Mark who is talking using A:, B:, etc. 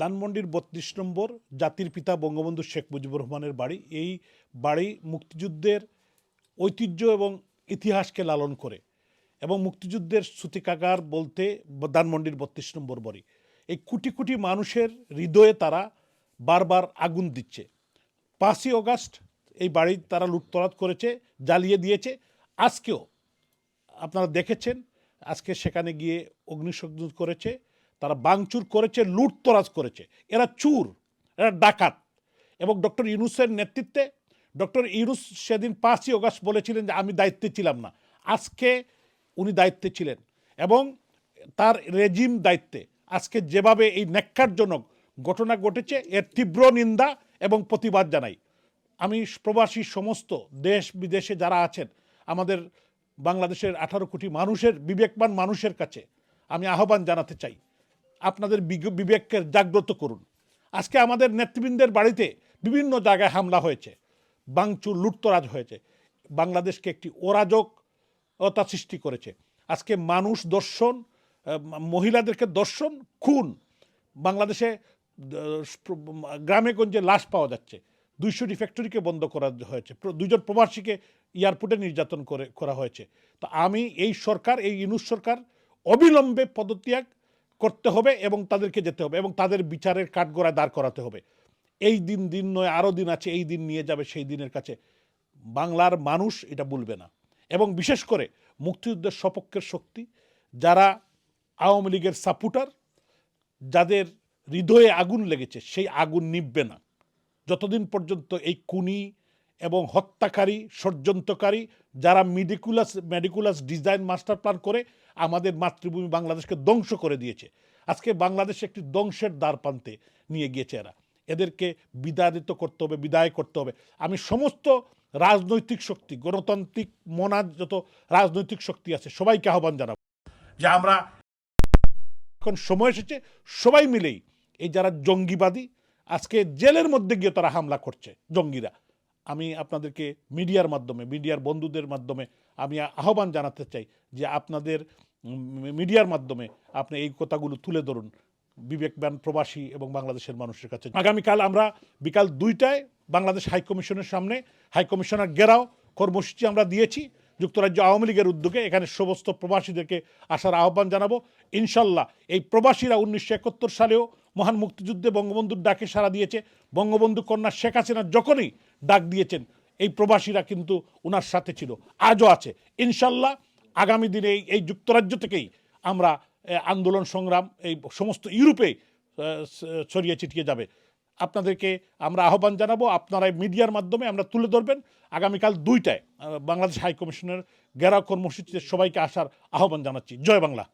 A: ধানমন্ডির বত্রিশ নম্বর জাতির পিতা বঙ্গবন্ধু শেখ মুজিবুর রহমানের বাড়ি। এই বাড়ি মুক্তিযুদ্ধের ঐতিহ্য এবং ইতিহাসকে লালন করে এবং মুক্তিযুদ্ধের শ্রুতিকাগার বলতে ধানমন্ডির বত্রিশ নম্বর বাড়ি। এই কোটি কোটি মানুষের হৃদয়ে তারা বারবার আগুন দিচ্ছে। পাঁচই অগাস্ট এই বাড়ি তারা লুটতরাজ করেছে, জ্বালিয়ে দিয়েছে। আজকেও আপনারা দেখেছেন, আজকে সেখানে গিয়ে অগ্নিসংযোগ করেছে। তারা বাংচুর করেছে, লুটতরাজ করেছে। এরা চুর, এরা ডাকাত। এবং ডক্টর ইউনুসের নেতৃত্বে ডক্টর ইউনুস সেদিন পাঁচই অগাস্ট বলেছিলেন যে, আমি দায়িত্বে ছিলাম না। আজকে উনি দায়িত্বে ছিলেন এবং তার রেজিম দায়িত্বে। আজকে যেভাবে এই ন্যাক্কারজনক ঘটনা ঘটেছে, এর তীব্র নিন্দা এবং প্রতিবাদ জানাই। আমি প্রবাসী সমস্ত দেশ বিদেশে যারা আছেন, আমাদের বাংলাদেশের আঠারো কোটি মানুষের, বিবেকবান মানুষের কাছে আমি আহ্বান জানাতে চাই। আপনাদের বিবেককে জাগ্রত করুন। আজকে আমাদের নেতৃবৃন্দের বাড়িতে বিভিন্ন জায়গায় হামলা হয়েছে বাংচুর লুটতরাজ হয়েছে। বাংলাদেশকে একটি অরাজকতা সৃষ্টি করেছে। আজকে মানুষ দর্শন মহিলাদেরকে দর্শন, খুন। বাংলাদেশে গ্রামে গঞ্জে লাশ পাওয়া যাচ্ছে। দুইশোটি ফ্যাক্টরিকে বন্ধ করা হয়েছে। দুইজন প্রবাসীকে এয়ারপোর্টে নির্যাতন করে, করা হয়েছে। তো আমি এই সরকার, এই ইনুস সরকার অবিলম্বে পদত্যাগ করতে হবে এবং তাদেরকে যেতে হবে এবং তাদের বিচারের কাঠগড়ায় দাঁড় করাতে হবে। এই দিন দিন নয়, আরও দিন আছে, এই দিন নিয়ে যাবে, সেই দিনের কাছে। বাংলার মানুষ এটা বলবে না। এবং বিশেষ করে মুক্তিযুদ্ধের সপক্ষের শক্তি, যারা আওয়ামী লীগের সাপোর্টার, যাদের হৃদয়ে আগুন লেগেছে, সেই আগুন নিববে না। যতদিন পর্যন্ত এই কুনি এবং হত্যাকারী, ষড়যন্ত্রকারী যারা meticulous meticulous design master plan করে আমাদের মাতৃভূমি বাংলাদেশকে ধ্বংস করে দিয়েছে। আজকে বাংলাদেশ একটি ধ্বংসের দ্বার প্রান্তে নিয়ে গিয়েছে এরা। এদেরকে বিদায়িত করতে হবে, বিদায় করতে হবে। আমি সমস্ত রাজনৈতিক শক্তি, গণতান্ত্রিক মনাজ যত রাজনৈতিক শক্তি আছে, সবাইকে আহ্বান জানাব যে আমরা এখন সময় এসেছে, সবাই মিলেই এই যারা জঙ্গিবাদী, আজকে জেলের মধ্যে গিয়ে তারা হামলা করছে জঙ্গিরা। আমি আপনাদেরকে মিডিয়ার মাধ্যমে, মিডিয়ার বন্ধুদের মাধ্যমে আমি আহ্বান জানাতে চাই যে আপনাদের মিডিয়ার মাধ্যমে আপনি এই কথাগুলো তুলে ধরুন। বিবেকবান প্রবাসী এবং বাংলাদেশের মানুষের কাছে। আগামীকাল আমরা বিকাল দুইটায় বাংলাদেশ হাইকমিশনের সামনে হাইকমিশনার গেরাও কর্মসূচি আমরা দিয়েছি। যুক্তরাজ্য আওয়ামী লীগের উদ্যোগে এখানে সমস্ত প্রবাসীদেরকে আসার আহ্বান জানাব। ইনশাল্লাহ এই প্রবাসীরা উনিশশো একাত্তর সালেও মহান মুক্তিযুদ্ধে বঙ্গবন্ধুর ডাকে সাড়া দিয়েছে। বঙ্গবন্ধু কন্যা শেখ হাসিনা যখনই ডাক দিয়েছেন, এই প্রবাসীরা কিন্তু ওনার সাথে ছিল। আজও আছে। ইনশাল্লাহ আগামী দিনে এই- যুক্তরাজ্য থেকেই আমরা আন্দোলন সংগ্রাম, এই সমস্ত ইউরোপে ছড়িয়ে ছিটিয়ে যাবে। আপনাদেরকে আমরা আহ্বান জানাব, আপনারা মিডিয়ার মাধ্যমে আমরা তুলে ধরবেন। আগামীকাল দুইটায় বাংলাদেশ হাই কমিশনের গেরা কর্মসূচিতে সবাইকে আসার আহ্বান জানাচ্ছি। জয় বাংলা।